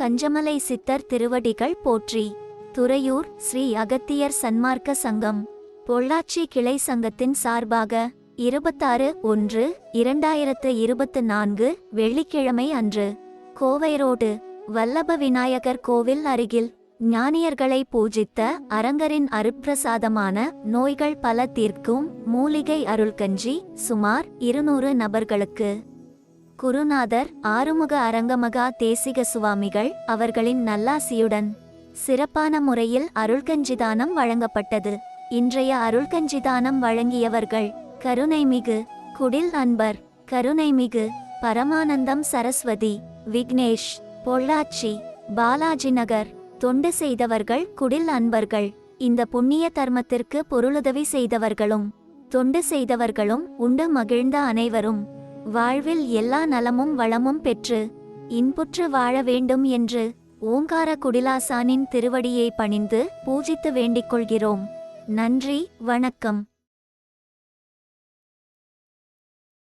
கஞ்சமலை சித்தர் திருவடிகள் போற்றி. துறையூர் ஸ்ரீ அகத்தியர் சன்மார்க்க சங்கம். பொள்ளாச்சி கிளை சங்கத்தின் சார்பாக இருபத்தாறு ஒன்று இரண்டாயிரத்து இருபத்து நான்கு வெள்ளிக்கிழமை அன்று கோவை ரோடு வல்லப விநாயகர் கோவில் அருகில் ஞானியர்களை பூஜித்த அரங்கரின் அருப்பிரசாதமான நோய்கள் பல தீர்க்கும் மூலிகை அருள்கஞ்சி சுமார் இருநூறு நபர்களுக்கு குருநாதர் ஆறுமுக அரங்கமகா தேசிக சுவாமிகள் அவர்களின் நல்லாசியுடன் சிறப்பான முறையில் அருள்கஞ்சிதானம் வழங்கப்பட்டது. இன்றைய அருள்கஞ்சிதானம் வழங்கியவர்கள் கருணைமிகு குடில் அன்பர் கருணைமிகு பரமானந்தம் சரஸ்வதி விக்னேஷ் பொள்ளாச்சி பாலாஜி நகர் தொண்டு செய்தவர்கள் குடில் அன்பர்கள். இந்த புண்ணிய தர்மத்திற்கு பொருளுதவி செய்தவர்களும் தொண்டு செய்தவர்களும் உண்டு மகிழ்ந்த அனைவரும். வாழ்வில் எல்லா நலமும் வளமும் பெற்று இன்புற்று வாழ வேண்டும் என்று ஓங்கார குடிலாசானின் திருவடியை பணிந்து பூஜித்து வேண்டிக் கொள்கிறோம். நன்றி வணக்கம்.